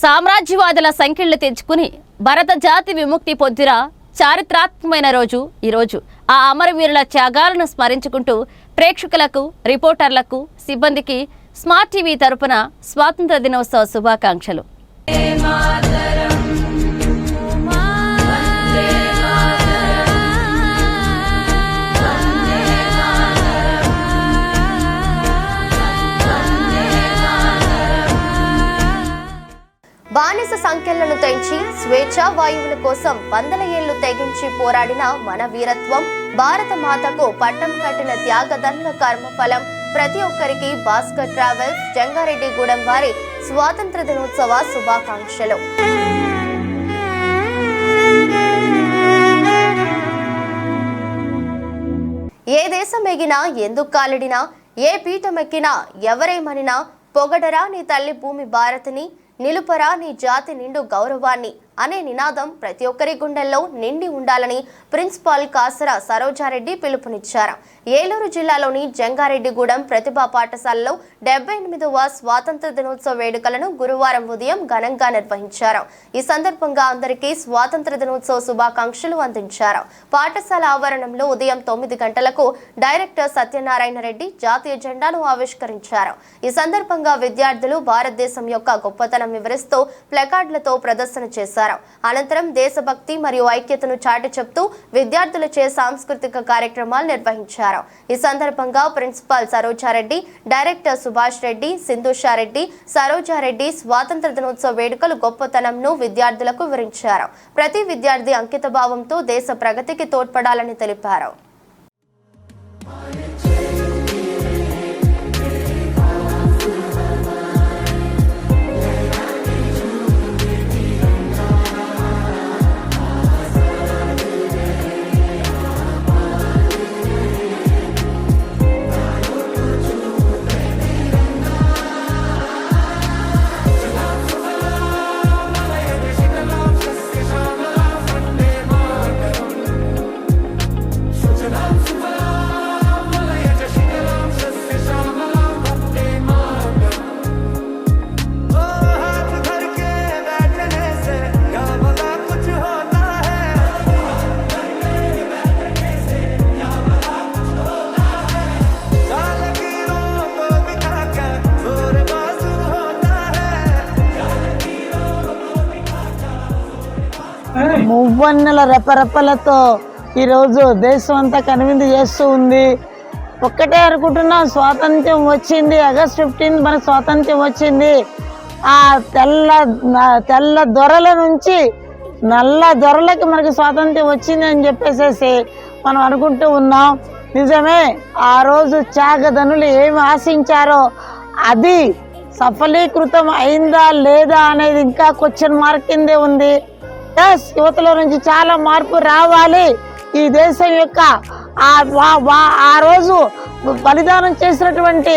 సామ్రాజ్యవాదుల సంఖ్యలు తెచ్చుకుని భరత జాతి విముక్తి పొందిన చారిత్రాత్మకమైన రోజు ఈరోజు ఆ అమరవీరుల త్యాగాలను స్మరించుకుంటూ ప్రేక్షకులకు రిపోర్టర్లకు సిబ్బందికి స్మార్ట్ టీవీ తరపున స్వాతంత్ర దినోత్సవ శుభాకాంక్షలు. వాయువుల కోసం వందల ఏళ్ళు తెగించి పోరాడిన మన వీరత్వం భారత మాతకు పట్టం కట్టిన త్యాగదన్నుల కర్మఫలం ప్రతి ఒక్కరికి భాస్కర్ ట్రావెల్స్ జంగారెడ్డిగూడెం వారి స్వాతంత్ర దినోత్సవ శుభాకాంక్షలు. ఏ దేశం ఎగినా ఎందుకు కాలడినా ఏ పీఠమెక్కినా ఎవరేమనినా పొగడరా నీ తల్లి భూమి భారతిని నిలుపరా నీ జాతి నిండు గౌరవాన్ని. అనే నినాదం ప్రతి ఒక్కరి గుండెల్లో నిండి ఉండాలని ప్రిన్సిపాల్ కాసర సరోజారెడ్డి పిలుపునిచ్చారు. ఏలూరు జిల్లాలోని జంగారెడ్డిగూడెం ప్రతిభా పాఠశాలలో డెబ్బై ఎనిమిదవ స్వాతంత్ర దినోత్సవ వేడుకలను గురువారం ఉదయం ఘనంగా నిర్వహించారు. ఈ సందర్భంగా అందరికీ స్వాతంత్ర దినోత్సవ శుభాకాంక్షలు అందించారు. పాఠశాల ఆవరణంలో ఉదయం తొమ్మిది గంటలకు డైరెక్టర్ సత్యనారాయణ రెడ్డి జాతీయ జెండాను ఆవిష్కరించారు. ఈ సందర్భంగా విద్యార్థులు భారతదేశం యొక్క గొప్పతనం వివరిస్తూ ప్లకార్డులతో ప్రదర్శన చేశారు. అనంతరం దేశభక్తి మరియు ఐక్యతను చాటి చెప్తూ విద్యార్థులచే సాంస్కృతిక కార్యక్రమాలు నిర్వహించారు. ఈ సందర్భంగా ప్రిన్సిపాల్ సరోజారెడ్డి డైరెక్టర్ సుభాష్ రెడ్డి సింధుషారెడ్డి సరోజారెడ్డి స్వాతంత్ర దినోత్సవ వేడుకలు గొప్పతనంను విద్యార్థులకు వివరించారు. ప్రతి విద్యార్థి అంకిత భావంతో దేశ ప్రగతికి తోడ్పడాలని తెలిపారు. మువ్వన్నెల రెపరెపలతో ఈరోజు దేశం అంతా కనువిందు చేస్తూ ఉంది. ఒక్కటే అనుకుంటున్నాం స్వాతంత్ర్యం వచ్చింది. ఆగస్ట్ ఫిఫ్టీన్త్ మనకు స్వాతంత్ర్యం వచ్చింది. ఆ తెల్ల తెల్ల దొరల నుంచి నల్ల దొరలకి మనకి స్వాతంత్ర్యం వచ్చింది అని చెప్పేసేసి మనం అనుకుంటూ ఉన్నాం. నిజమే ఆ రోజు త్యాగధనులు ఏమి ఆశించారో అది సఫలీకృతం అయిందా లేదా అనేది ఇంకా క్వశ్చన్ మార్క్ కిందే ఉంది. ఎస్ యువతలో నుంచి చాలా మార్పు రావాలి ఈ దేశం యొక్క ఆ రోజు బలిదానం చేసినటువంటి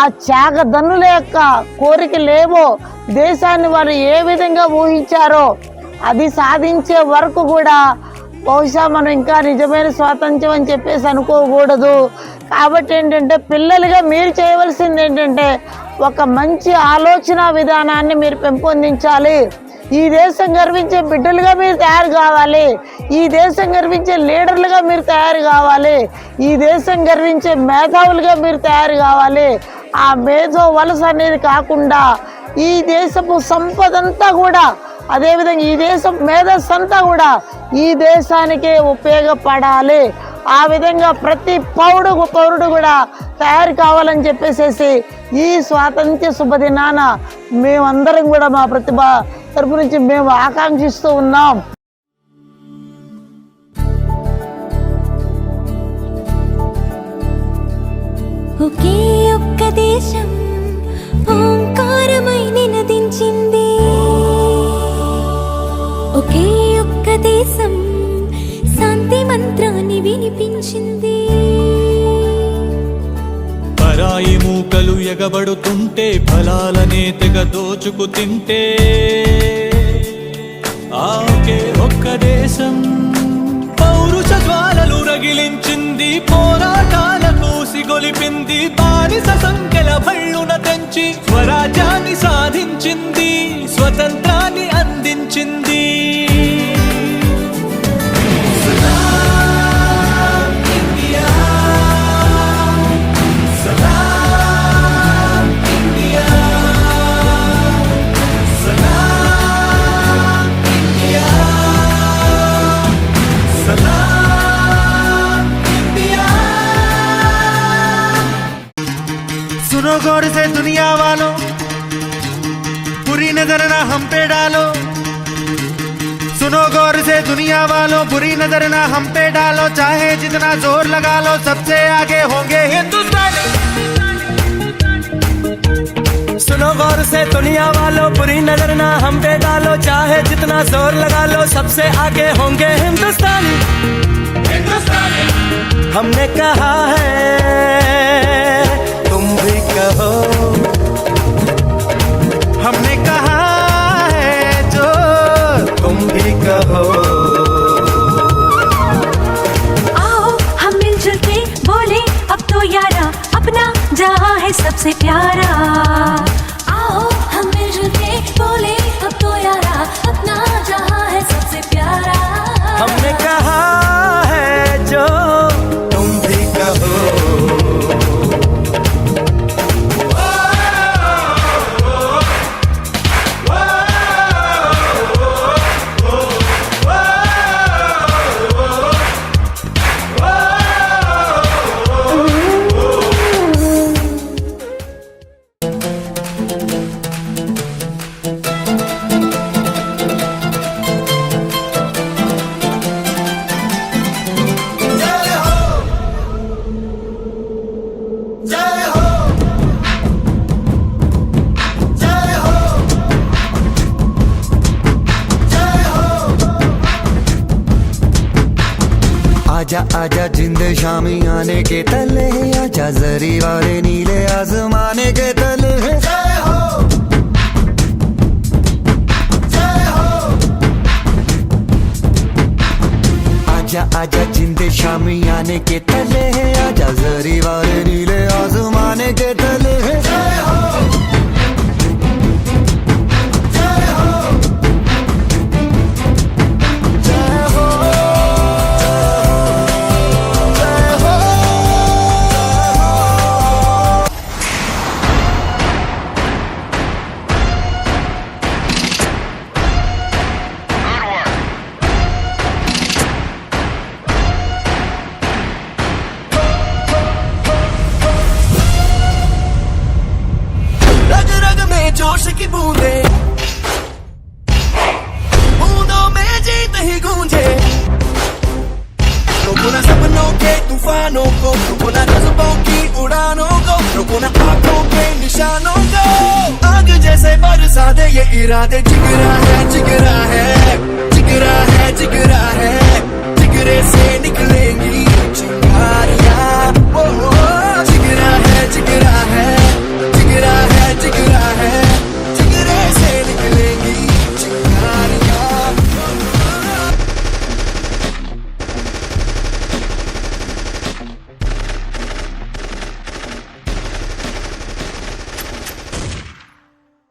ఆ త్యాగధనుల యొక్క కోరికలేవో దేశాన్ని వారు ఏ విధంగా ఊహించారో అది సాధించే వరకు కూడా బహుశా మనం ఇంకా నిజమైన స్వాతంత్ర్యం అని చెప్పేసి అనుకోకూడదు. కాబట్టి ఏంటంటే పిల్లలుగా మీరు చేయవలసింది ఏంటంటే ఒక మంచి ఆలోచన విధానాన్ని మీరు పెంపొందించాలి. ఈ దేశం గర్వించే బిడ్డలుగా మీరు తయారు కావాలి. ఈ దేశం గర్వించే లీడర్లుగా మీరు తయారు కావాలి. ఈ దేశం గర్వించే మేధావులుగా మీరు తయారు కావాలి. ఆ మేధో వలస అనేది కాకుండా ఈ దేశపు సంపదంతా కూడా అదేవిధంగా ఈ దేశం మేధస్సు అంతా కూడా ఈ దేశానికే ఉపయోగపడాలి. ఆ విధంగా ప్రతి పౌరుడు పౌరుడు కూడా తయారు కావాలని చెప్పేసేసి ఈ స్వాతంత్ర్య శుభదినాన మేమందరం కూడా మా ప్రతిభ తరపు నుంచి మేము ఆకాంక్షిస్తూ ఉన్నాం. ఒకే ఒక్క దేశం ఓంకారమై నినదించింది. ఒకే ఒక్క దేశం శాంతి మంత్రాన్ని వినిపించింది. మూకలు ఎగబడుతుంటే ఫలాలనే తెగ దోచుకు తింటే ఆకే ఒక్క దేశం పౌరుష జ్వాలలు రగిలించింది నిలిపింది పోరాటాలకు సిగొలిపింది బానిస సంఖ్యల భళ్ళున తెంచి స్వరాజ్యాన్ని సాధించింది స్వతంత్రాన్ని అందించింది. बुरी नज़र ना हम पे डालो। सुनो गौर से दुनिया वालों, बुरी नज़र ना हम पे डालो। चाहे जितना ज़ोर लगा लो, सबसे आगे होंगे हिंदुस्तानी। सुनो गौर से दुनिया वालों, बुरी नज़र ना हम पे डालो। चाहे जितना ज़ोर लगा लो, सबसे आगे होंगे हिंदुस्तानी। हमने कहा है, तुम भी कहो। हमने कहा आजा आजा जिंद शामी आने के तले आजा जरी वाले नीले आसमाने के तले आजा आजा जिंद शामी आने के तले आजा जरी वाले नीले आजमाने के तले की बूंदे। बूंदों में जीत ही गूंजे। रोको ना सपनों के तूफानों को, रोको ना जज्बों की उड़ानों को, रोको ना आँखों के निशानों को। आग जैसे बरसा दे ये इरादे जिगरा है जिगरा है जिगरा है जिगरा है, जिगरे से निकलेंगी।